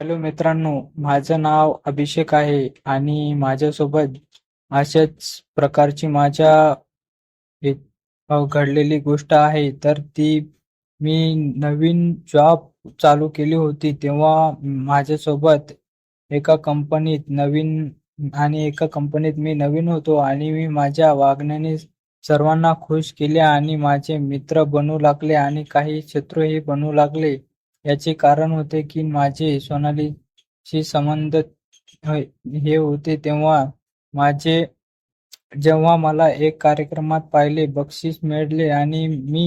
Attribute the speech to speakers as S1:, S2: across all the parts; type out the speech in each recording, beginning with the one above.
S1: Hello मित्रांनो माझं नाव अभिषेक आहे आणि माझ्यासोबत अशाच प्रकारची माझ्या घडलेली गोष्ट आहे. तर ती मी नवीन जॉब चालू केली होती तेव्हा माझ्यासोबत एका कंपनीत नवीन आणि एका कंपनीत मी नवीन होतो आणि मी माझ्या वागण्याने सर्वांना खुश केले आणि माझे मित्र बनू लागले आणि काही शत्रूही बनू लागले. याचे कारण होते की माझे सोनालीशी संबंध हे होते तेव्हा माझे जेव्हा मला एक कार्यक्रमात पाहिले बक्षीस मिळाले आणि मी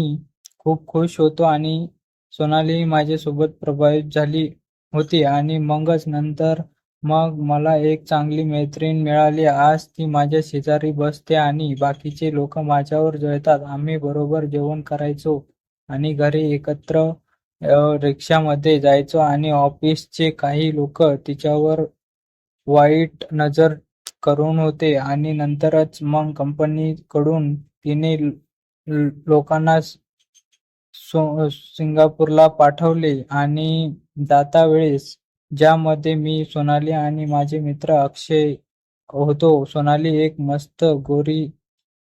S1: खूप खुश होतो आणि सोनाली माझ्यासोबत प्रभावित झाली होती आणि मगच नंतर मग मला एक चांगली मैत्रीण मिळाली. आज ती माझ्या शेजारी बसते आणि बाकीचे लोक माझ्यावर जळतात. आम्ही बरोबर जेवण करायचो आणि घरी एकत्र रिक्षामध्ये जायचो आणि ऑफिसचे काही लोक तिच्यावर वाईट नजर करून होते आणि नंतरच मग कंपनीकडून तिने लोकांना सिंगापूरला पाठवले आणि जाता वेळेस ज्यामध्ये मी सोनाली आणि माझे मित्र अक्षय होतो सोनाली एक मस्त गोरी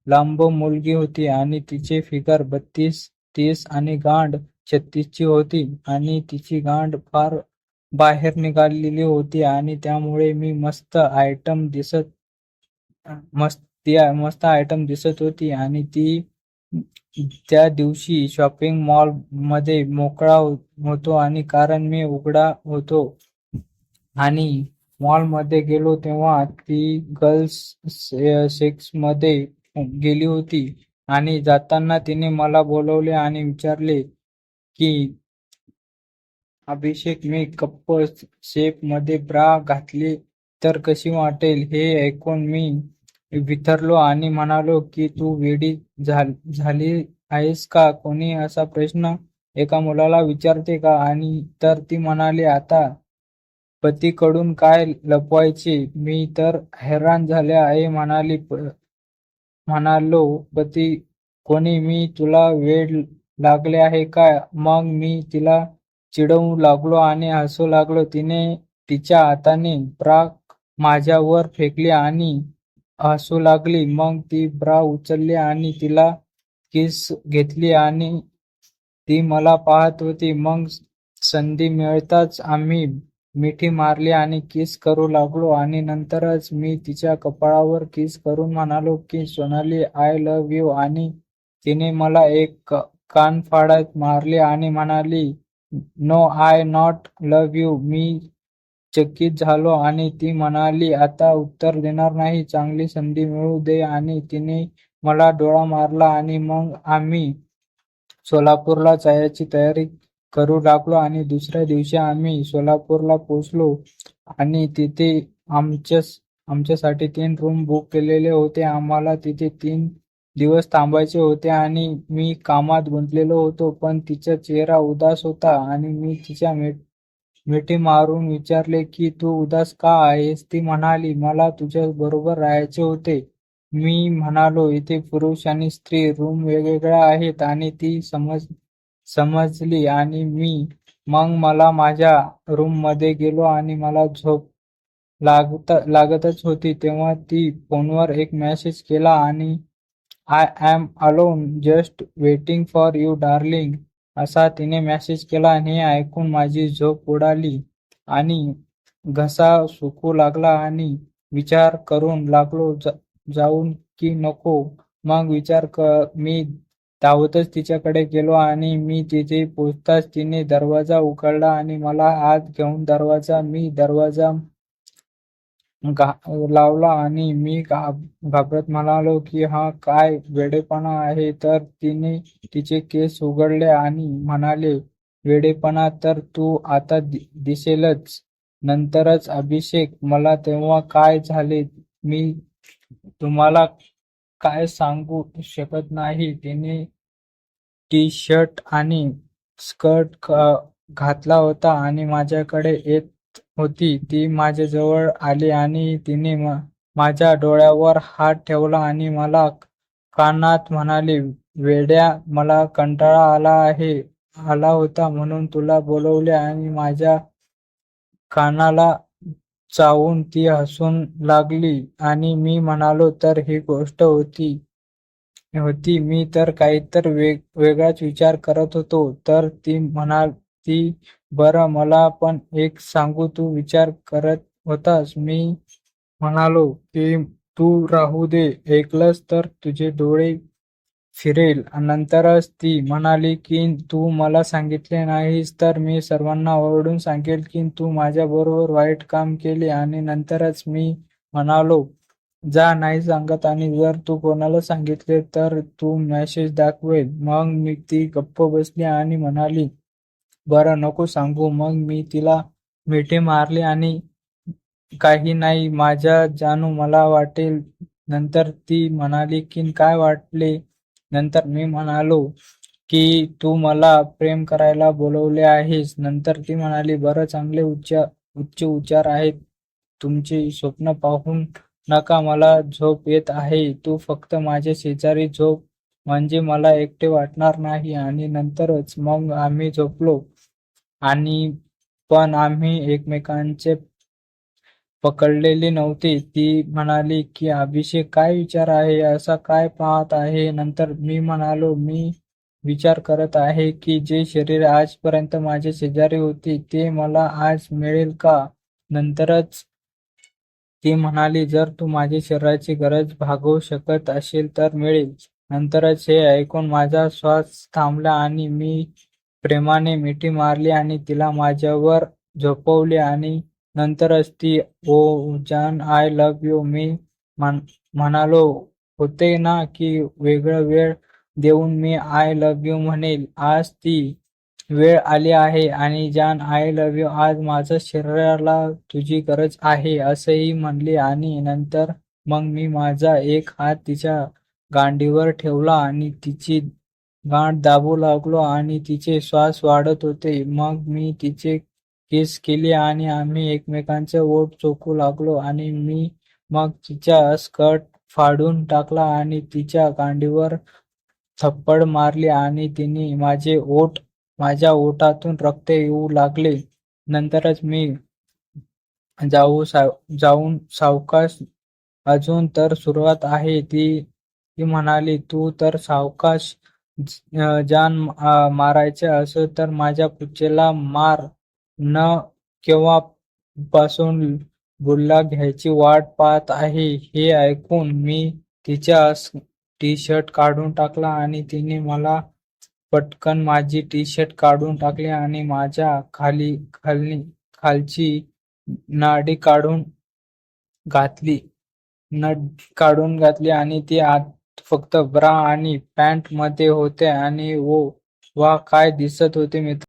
S1: लांब मुलगी होती आणि तिचे फिगर बत्तीस तीस आणि गांड छत्तीसची होती आणि तिची गांड फार बाहेर निघालेली होती आणि त्यामुळे मी मस्त आयटम दिसत मस्त मस्त आयटम दिसत होती आणि ती त्या दिवशी शॉपिंग मॉलमध्ये मोकळा होतो आणि कारण मी उघडा होतो. आणि मॉलमध्ये गेलो तेव्हा ती गर्ल्स सेक्समध्ये गेली होती आणि जाताना तिने मला बोलवले आणि विचारले की अभिषेक मी कप्प शेपमध्ये ब्रा घातली तर कशी वाटेल हे ऐकून मी विथरलो आणि म्हणालो की तू वेडी झाली आहेस का? कोणी असा प्रश्न एका मुलाला विचारते का? आणि तर ती म्हणाली आता पतीकडून काय लपवायचे? मी तर हैराण झाले आहे म्हणाली म्हणालो पती कोणी मी तुला वेळ लागले आहे काय मग मी तिला चिडवू लागलो आणि हसू लागलो. तिने तिच्या हाताने ब्रा माझ्यावर फेकली आणि हसू लागली. मग ती ब्रा उचलली आणि तिला किस घेतली आणि ती मला पाहत होती. मग संधी मिळताच आम्ही मिठी मारली आणि किस करू लागलो. आणि नंतरच मी तिच्या कपाळावर किस करून म्हणालो की सोनाली आय लव्ह यू आणि तिने मला एक कान फाडत मारले आणि म्हणाली no I not love you मी चकित झालो आणि ती म्हणाली आता उत्तर देणार नाही चांगली संधी मिळू दे. आणि तिने मला डोळा मारला आणि मग आम्ही सोलापूरला जायची तयारी करू लागलो आणि दुसऱ्या दिवशी आम्ही सोलापूरला पोचलो आणि तिथे आमच्या आमच्यासाठी तीन रूम बुक केलेले होते. आम्हाला तिथे तीन दिवस थांबायचे होते आणि मी कामात गुंतलेलो होतो पण तिचा चेहरा उदास होता आणि मी तिच्या मिठी मारून विचारले की तू उदास का आहेस? ती म्हणाली मला तुझ्या बरोबर राहायचे होते. मी म्हणालो इथे पुरुष आणि स्त्री रूम वेगवेगळ्या आहेत आणि ती समज समजली आणि मी मग मला माझ्या रूममध्ये गेलो आणि मला झोप लागत लागतच होती. तेव्हा ती फोनवर एक मेसेज केला आणि I am alone just waiting for you darling असा तिने मेसेज केला आणि हे ऐकून माझी झोप उडाली. आणि घसा सुकू लागला आणि विचार करून लागलो जा जाऊन की नको. मग विचार मी धावतच तिच्याकडे गेलो आणि मी तिथे पोचताच तिने दरवाजा उघडला आणि मला हात घेऊन दरवाजा मी दरवाजा लावला आणि मी घाबरत म्हणालो की हा काय वेडेपणा आहे? तर तिने तिचे केस उघडले आणि म्हणाले वेडेपणा तर तू आता दिसेलच. नंतरच अभिषेक मला तेव्हा काय झाले? मी तुम्हाला काय सांगू शकत नाही. तिने टी शर्ट आणि स्कर्ट घातला होता आणि माझ्याकडे येत होती. ती माझ्याजवळ आली आणि तिने माझ्या डोळ्यावर हात ठेवला आणि मला कानात म्हणाली वेड्या मला कंटाळा आला आहे आला होता म्हणून तुला बोलवले आणि माझ्या कानाला चावून ती हसून लागली आणि मी म्हणालो तर ही गोष्ट होती होती. मी तर काहीतर वेग वेगळाच विचार करत होतो. तर ती म्हणाली बरं मला पण एक सांगू तू विचार करत होतास. मी म्हणालो की तू राहू दे ऐकलंस तर तुझे डोळे फिरेल. नंतरच ती म्हणाली की तू मला सांगितले नाहीस तर मी सर्वांना ओरडून सांगेल की तू माझ्याबरोबर वाईट काम केले. आणि नंतरच मी म्हणालो जा नाही सांगत आणि जर तू कोणाला सांगितले तर तू मेसेज दाखवेल. मग मी ती गप्प बसली आणि म्हणाली बरं नको सांगू. मग मी तिला मिठी मारली आणि काही नाही माझ्या जानू मला वाटेल. नंतर ती म्हणाली की काय वाटले? नंतर मी म्हणालो की तू मला प्रेम करायला बोलवले आहेस. नंतर ती म्हणाली बरं चांगले उच्चार उच्च उच्चार आहेत. तुमची स्वप्न पाहून नका मला झोप येत आहे. तू फक्त माझ्या शेजारी झोप. म्हणजे मला एकटे वाटणार नाही. आणि नंतरच मग आम्ही झोपलो. आणि पण आम्ही एकमेकांचे पकडलेली नव्हती. ती म्हणाली की अभिषेक काय विचार आहे? असा काय पाहत आहे? नंतर मी म्हणालो मी विचार करत आहे की जे शरीर आजपर्यंत माझे शेजारी होते ते मला आज मिळेल का? नंतरच ती म्हणाली जर तू माझ्या शरीराची गरज भागवू शकत असेल तर मिळेल. नंतरच हे ऐकून माझा श्वास थांबला आणि मी प्रेमाने मिठी मारली आणि तिला माझ्यावर झोपवले आणि नंतरच ती ओ जान आय लव्ह यू. मी म्हणालो होते ना की वेगळा वेळ देऊन मी आय लव्ह यू म्हणेल. आज ती वेळ आली आहे आणि जान आय लव्ह यू. आज माझ्या शरीराला तुझी गरज आहे असंही म्हणले आणि नंतर मग मी माझा एक हात तिच्या गांडीवर ठेवला आणि तिची गाठ दाबू लागलो आणि तिचे श्वास वाढत होते. मग मी तिचे केस केले आणि आम्ही एकमेकांचे ओठ चोखू लागलो आणि मी मग तिचा स्कर्ट फाडून टाकला आणि तिच्या गांडीवर थप्पड मारली आणि तिने माझे ओठ माझ्या ओठातून रक्त येऊ लागले. नंतरच मी जाऊ साव जाऊन सावकाश अजून तर सुरुवात आहे. ती ती म्हणाली तू तर सावकाश जान मारायचे असो तर माझ्या पुच्छेला मार न केव्हापासून बुल्ला घ्यायची वाट पाहत आहे हे ऐकून मी तिच्या टी शर्ट काढून टाकला आणि तिने मला पटकन माझी टी शर्ट काढून टाकली आणि माझ्या खाली खाली खालची नाडी काढून घातली. नट काढून घातली आणि ती आत फक्त ब्रा आणि पॅन्टमध्ये होते आणि ओ वा काय दिसत होते मित्र?